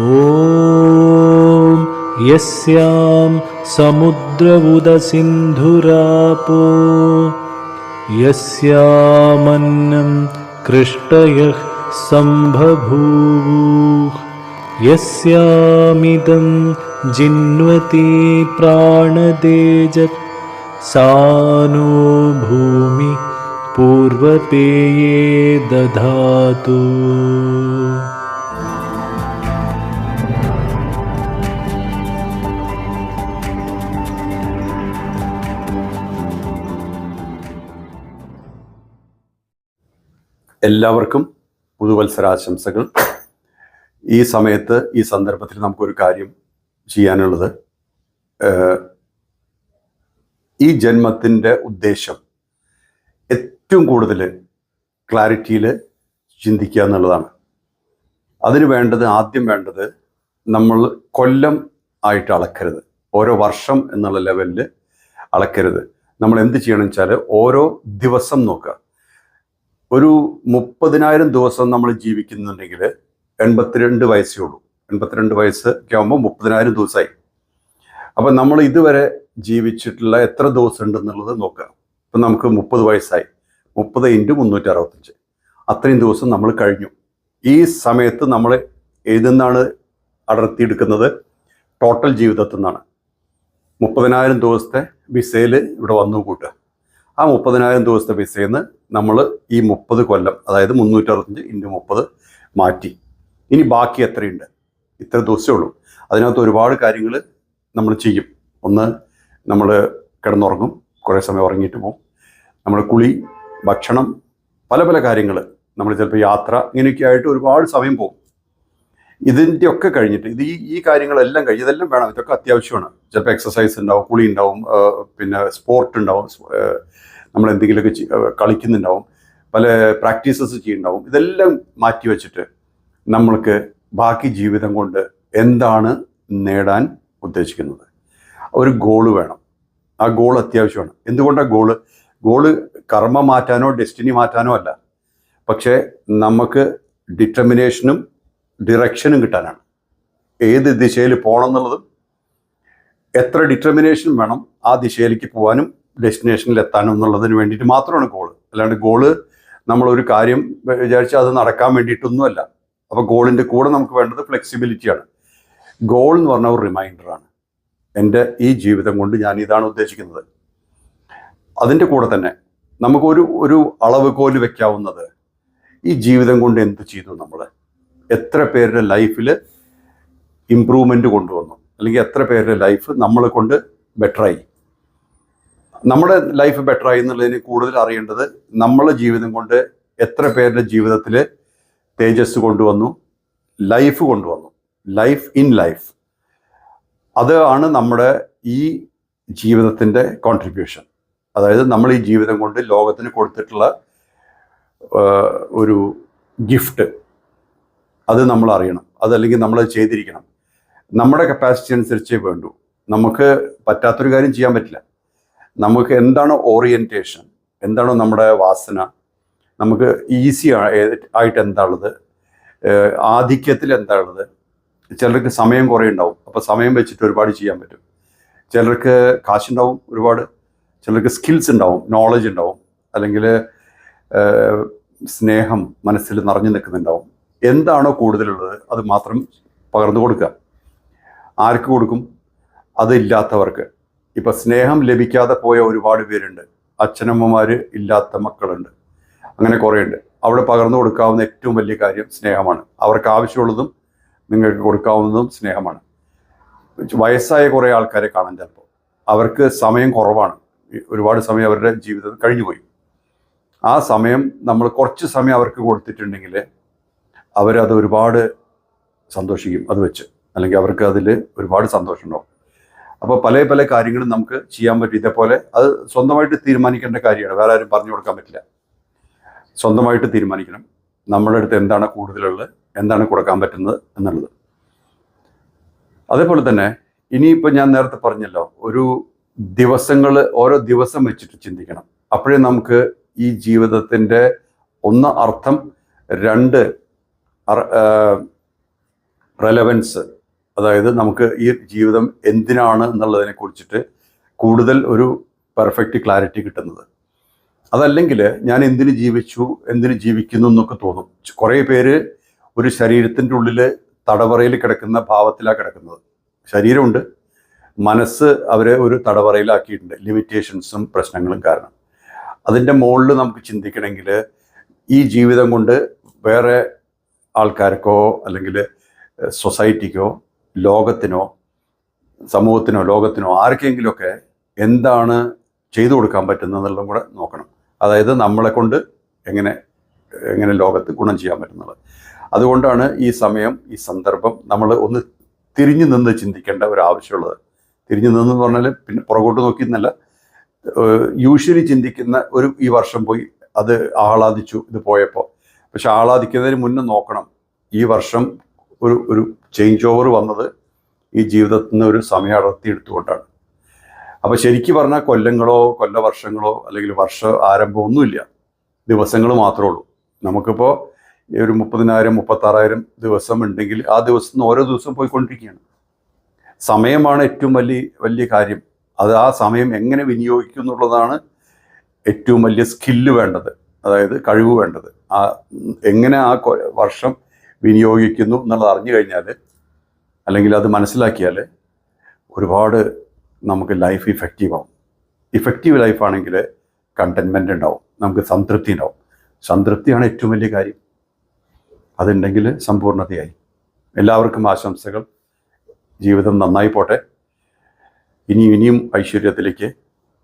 ॐ यस्यां समुद्रवुदसिन्धुरापो यस्यामन्नं कृष्टयः सम्बभूवुः यस्यामिदं जिन्वति प्राणदेजत् सा नो भूमि पूर्वपेये दधातु എല്ലാവർക്കും പുതുവത്സരാശംസകൾ. ഈ സമയത്ത് ഈ സന്ദർഭത്തിൽ നമുക്കൊരു കാര്യം ചെയ്യാനുള്ളത് ഈ ജന്മത്തിന്റെ ഉദ്ദേശം ഏറ്റവും കൂടുതൽ ക്ലാരിറ്റിയിൽ ചിന്തിക്കുക എന്നുള്ളതാണ്. അതിന് വേണ്ടത് ആദ്യം വേണ്ടത് നമ്മൾ കൊല്ലം ആയിട്ട് അളക്കരുത്. ഓരോ വർഷം എന്നുള്ള ലെവലിൽ അളക്കരുത്. നമ്മൾ എന്ത് ചെയ്യണം വെച്ചാൽ ഓരോ ദിവസം നോക്കുക. ഒരു മുപ്പതിനായിരം ദിവസം നമ്മൾ ജീവിക്കുന്നുണ്ടെങ്കിൽ എൺപത്തിരണ്ട് വയസ്സേ ഉള്ളൂ. എൺപത്തിരണ്ട് വയസ്സ് ഒക്കെ ആകുമ്പോൾ മുപ്പതിനായിരം ദിവസമായി അപ്പം നമ്മൾ ഇതുവരെ ജീവിച്ചിട്ടുള്ള എത്ര ദിവസം ഉണ്ടെന്നുള്ളത് നോക്കുക. ഇപ്പം നമുക്ക് മുപ്പത് വയസ്സായി. മുപ്പത് ഇന്റു മുന്നൂറ്റി അറുപത്തഞ്ച് അത്രയും ദിവസം നമ്മൾ കഴിഞ്ഞു. ഈ സമയത്ത് നമ്മൾ ഏതെന്നാണ് അടർത്തിയെടുക്കുന്നത്? ടോട്ടൽ ജീവിതത്തിൽ നിന്നാണ്. മുപ്പതിനായിരം ദിവസത്തെ വിസയിൽ ഇവിടെ വന്നു കൂട്ടുക. ആ മുപ്പതിനായിരം ദിവസത്തെ വിസയിൽ നിന്ന് നമ്മൾ ഈ മുപ്പത് കൊല്ലം അതായത് മുന്നൂറ്ററുപത്തഞ്ച് ഇന്റു മുപ്പത് മാറ്റി. ഇനി ബാക്കി എത്രയുണ്ട്? ഇത്ര ദിവസമേ ഉള്ളൂ. അതിനകത്ത് ഒരുപാട് കാര്യങ്ങൾ നമ്മൾ ചെയ്യും. ഒന്ന് നമ്മൾ കിടന്നുറങ്ങും കുറേ സമയം ഉറങ്ങിയിട്ട് പോകും നമ്മൾ കുളി ഭക്ഷണം പല പല കാര്യങ്ങൾ നമ്മൾ ചിലപ്പോൾ യാത്ര ഇങ്ങനെയൊക്കെ ആയിട്ട് ഒരുപാട് സമയം പോകും. ഇതിന്റെ ഒക്കെ കഴിഞ്ഞിട്ട് ഇത് ഈ ഈ കാര്യങ്ങളെല്ലാം കഴിഞ്ഞ് ഇതെല്ലാം വേണം. ഇതൊക്കെ അത്യാവശ്യമാണ്. ചിലപ്പോൾ എക്സസൈസ് ഉണ്ടാവും കുളി ഉണ്ടാവും പിന്നെ സ്പോർട്ട് ഉണ്ടാവും നമ്മൾ എന്തെങ്കിലുമൊക്കെ കളിക്കുന്നുണ്ടാവും പല പ്രാക്ടീസസ് ചെയ്യുന്നുണ്ടാവും. ഇതെല്ലാം മാറ്റി വെച്ചിട്ട് നമ്മൾക്ക് ബാക്കി ജീവിതം കൊണ്ട് എന്താണ് നേടാൻ ഉദ്ദേശിക്കുന്നത്? ഒരു ഗോൾ വേണം. ആ ഗോൾ അത്യാവശ്യമാണ്. എന്തുകൊണ്ടാണ് ഗോൾ ഗോൾ കർമ്മ മാറ്റാനോ ഡെസ്റ്റിനി മാറ്റാനോ അല്ല. പക്ഷേ നമുക്ക് ഡിറ്റർമിനേഷനും ഡിറക്ഷനും കിട്ടാനാണ്. ഏത് ദിശയിൽ പോകണം എന്നുള്ളതും എത്ര ഡിറ്റർമിനേഷൻ വേണം ആ ദിശയിലേക്ക് പോകാനും ഡെസ്റ്റിനേഷനിൽ എത്താനും എന്നുള്ളതിന് വേണ്ടിയിട്ട് മാത്രമാണ് ഗോൾ അല്ലാണ്ട് ഗോൾ നമ്മളൊരു കാര്യം വിചാരിച്ചാൽ അത് നടക്കാൻ വേണ്ടിയിട്ടൊന്നുമല്ല. അപ്പോൾ ഗോളിന്റെ കൂടെ നമുക്ക് വേണ്ടത് ഫ്ലെക്സിബിലിറ്റിയാണ് ഗോൾ എന്ന് പറഞ്ഞ ഒരു റിമൈൻഡറാണ് എന്റെ ഈ ജീവിതം കൊണ്ട് ഞാൻ ഇതാണ് ഉദ്ദേശിക്കുന്നത്. അതിന്റെ കൂടെ തന്നെ നമുക്കൊരു ഒരു അളവ് കോൽ വയ്ക്കാവുന്നത് ഈ ജീവിതം കൊണ്ട് എന്ത് ചെയ്തു നമ്മൾ? എത്ര പേരുടെ ലൈഫിൽ ഇമ്പ്രൂവ്മെന്റ് കൊണ്ടുവന്നു? അല്ലെങ്കിൽ എത്ര പേരുടെ ലൈഫ് നമ്മളെ കൊണ്ട് ബെറ്ററായി നമ്മുടെ ലൈഫ് ബെറ്ററായി എന്നുള്ളതിന് കൂടുതൽ അറിയേണ്ടത് നമ്മളെ ജീവിതം കൊണ്ട് എത്ര പേരുടെ ജീവിതത്തിൽ തേജസ് കൊണ്ടുവന്നു? ലൈഫ് കൊണ്ടുവന്നു. ലൈഫ് ഇൻ ലൈഫ് അത് ആണ് നമ്മുടെ ഈ ജീവിതത്തിന്റെ കോൺട്രിബ്യൂഷൻ അതായത് നമ്മൾ ഈ ജീവിതം കൊണ്ട് ലോകത്തിന് കൊടുത്തിട്ടുള്ള ഒരു ഗിഫ്റ്റ് അത് നമ്മൾ അറിയണം. അതല്ലെങ്കിൽ നമ്മൾ ചെയ്തിരിക്കണം. നമ്മുടെ കപ്പാസിറ്റി അനുസരിച്ചേ വേണ്ടൂ. നമുക്ക് പറ്റാത്തൊരു കാര്യം ചെയ്യാൻ പറ്റില്ല. നമുക്ക് എന്താണ് ഓറിയന്റേഷൻ എന്താണോ നമ്മുടെ വാസന? നമുക്ക് ഈസി ആയിട്ട് എന്താ ഉള്ളത് ആധിക്യത്തിൽ എന്താ ഉള്ളത് ചിലർക്ക് സമയം കുറേ ഉണ്ടാവും. അപ്പോൾ സമയം വെച്ചിട്ട് ഒരുപാട് ചെയ്യാൻ പറ്റും. ചിലർക്ക് കാശുണ്ടാവും ഒരുപാട്. ചിലർക്ക് സ്കിൽസ് ഉണ്ടാവും. നോളജ് ഉണ്ടാവും. അല്ലെങ്കിൽ സ്നേഹം മനസ്സിൽ നിറഞ്ഞു നിൽക്കുന്നുണ്ടാവും. എന്താണോ കൂടുതലുള്ളത് അത് മാത്രം പകർന്നു കൊടുക്കുക. ആർക്ക് കൊടുക്കും? അതില്ലാത്തവർക്ക്. ഇപ്പം സ്നേഹം ലഭിക്കാതെ പോയ ഒരുപാട് പേരുണ്ട്. അച്ഛനമ്മമാർ ഇല്ലാത്ത മക്കളുണ്ട്. അങ്ങനെ കുറേ ഉണ്ട് അവിടെ പകർന്നു കൊടുക്കാവുന്ന ഏറ്റവും വലിയ കാര്യം സ്നേഹമാണ്. അവർക്ക് ആവശ്യമുള്ളതും നിങ്ങൾക്ക് കൊടുക്കാവുന്നതും സ്നേഹമാണ്. വയസ്സായ കുറേ ആൾക്കാരെ കാണാൻ ചിലപ്പോൾ. അവർക്ക് സമയം കുറവാണ്. ഒരുപാട് സമയം അവരുടെ ജീവിതത്തിൽ കഴിഞ്ഞുപോയി. ആ സമയം നമ്മൾ കുറച്ച് സമയം അവർക്ക് കൊടുത്തിട്ടുണ്ടെങ്കിൽ അവരത് ഒരുപാട് സന്തോഷിക്കും അത് വെച്ച്. അല്ലെങ്കിൽ അവർക്ക് അതിൽ ഒരുപാട് സന്തോഷം ഉണ്ടാവും. അപ്പോൾ പല പല കാര്യങ്ങളും നമുക്ക് ചെയ്യാൻ പറ്റും. ഇതേപോലെ അത് സ്വന്തമായിട്ട് തീരുമാനിക്കേണ്ട കാര്യമാണ്. വേറെ ആരും പറഞ്ഞു കൊടുക്കാൻ പറ്റില്ല. സ്വന്തമായിട്ട് തീരുമാനിക്കണം. നമ്മുടെ അടുത്ത് എന്താണ് കൂടുതലുള്ളത്? എന്താണ് കൊടുക്കാൻ പറ്റുന്നത് എന്നുള്ളത്. അതേപോലെ തന്നെ ഇനിയിപ്പോൾ ഞാൻ നേരത്തെ പറഞ്ഞല്ലോ ഒരു ദിവസങ്ങൾ ഓരോ ദിവസം വെച്ചിട്ട് ചിന്തിക്കണം. അപ്പോഴേ നമുക്ക് ഈ ജീവിതത്തിന്റെ ഒന്ന് അർത്ഥം രണ്ട് റെലവൻസ് അതായത് നമുക്ക് ഈ ജീവിതം എന്തിനാണ് എന്നുള്ളതിനെ കുറിച്ചിട്ട് കൂടുതൽ ഒരു പെർഫെക്റ്റ് ക്ലാരിറ്റി കിട്ടുന്നത്. അതല്ലെങ്കിൽ ഞാൻ എന്തിന് ജീവിച്ചു എന്തിന് ജീവിക്കുന്നു എന്നൊക്കെ തോന്നും. കുറേ പേര് ഒരു ശരീരത്തിന്റെ ഉള്ളിൽ തടവറയിൽ കിടക്കുന്ന ഭാവത്തിലാണ് കിടക്കുന്നത്. ശരീരമുണ്ട്. മനസ്സ് അവരെ ഒരു തടവറയിലാക്കിയിട്ടുണ്ട്. ലിമിറ്റേഷൻസും പ്രശ്നങ്ങളും കാരണം. അതിന്റെ മുകളിൽ നമുക്ക് ചിന്തിക്കണമെങ്കിൽ ഈ ജീവിതം കൊണ്ട് വേറെ ആൾക്കാർക്കോ അല്ലെങ്കിൽ സൊസൈറ്റിക്കോ ലോകത്തിനോ സമൂഹത്തിനോ ലോകത്തിനോ ആർക്കെങ്കിലുമൊക്കെ എന്താണ് ചെയ്തു കൊടുക്കാൻ പറ്റുന്നത് എന്നുള്ളതും കൂടെ നോക്കണം. അതായത് നമ്മളെ കൊണ്ട് എങ്ങനെ എങ്ങനെ ലോകത്ത് ഗുണം ചെയ്യാൻ പറ്റുന്നത് അതുകൊണ്ടാണ് ഈ സമയം ഈ സന്ദർഭം നമ്മൾ ഒന്ന് തിരിഞ്ഞു നിന്ന് ചിന്തിക്കേണ്ട ഒരു ആവശ്യമുള്ളത്. തിരിഞ്ഞു നിന്ന് പറഞ്ഞാൽ പിന്നെ പുറകോട്ട് നോക്കി എന്നല്ല യൂഷ്വലി ചിന്തിക്കുന്ന ഒരു ഈ വർഷം പോയി അത് ആഹ്ലാദിച്ചു ഇത് പോയപ്പോൾ പക്ഷെ ആഹ്ലാദിക്കുന്നതിന് മുന്നേ നോക്കണം. ഈ വർഷം ഒരു ഒരു ചേഞ്ച് ഓവർ വന്നത് ഈ ജീവിതത്തിൽ നിന്ന് ഒരു സമയം അടർത്തി എടുത്തുകൊണ്ടാണ് അപ്പോൾ ശരിക്കും പറഞ്ഞാൽ കൊല്ലങ്ങളോ കൊല്ലവർഷങ്ങളോ അല്ലെങ്കിൽ വർഷ ആരംഭമൊന്നുമില്ല ദിവസങ്ങൾ മാത്രമേ ഉള്ളൂ. നമുക്കിപ്പോൾ ഒരു മുപ്പതിനായിരം മുപ്പത്താറായിരം ദിവസം ഉണ്ടെങ്കിൽ ആ ദിവസത്തിൽ നിന്ന് ഓരോ ദിവസവും പോയിക്കൊണ്ടിരിക്കുകയാണ്. സമയമാണ് ഏറ്റവും വലിയ വലിയ കാര്യം. അത് ആ സമയം എങ്ങനെ വിനിയോഗിക്കും എന്നുള്ളതാണ് ഏറ്റവും വലിയ സ്കില്ല് വേണ്ടത്. അതായത് കഴിവ് വേണ്ടത്. ആ എങ്ങനെ ആ വർഷം വിനിയോഗിക്കുന്നു എന്നുള്ളത് അറിഞ്ഞു കഴിഞ്ഞാൽ അല്ലെങ്കിൽ അത് മനസ്സിലാക്കിയാൽ ഒരുപാട് നമുക്ക് ലൈഫ് ഇഫക്റ്റീവ് ആവും. ഇഫക്റ്റീവ് ലൈഫാണെങ്കിൽ കണ്ടൻമെന്റ് ഉണ്ടാവും. നമുക്ക് സംതൃപ്തി ഉണ്ടാവും. സംതൃപ്തിയാണ് ഏറ്റവും വലിയ കാര്യം. അതുണ്ടെങ്കിൽ സമ്പൂർണതയായി. എല്ലാവർക്കും ആശംസകൾ. ജീവിതം നന്നായി പോട്ടെ. ഇനിയും ഇനിയും ഐശ്വര്യത്തിലേക്ക്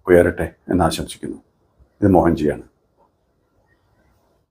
ഉയരട്ടെ എന്ന് ആശംസിക്കുന്നു. ഇത് മോഹൻജിയാണ്.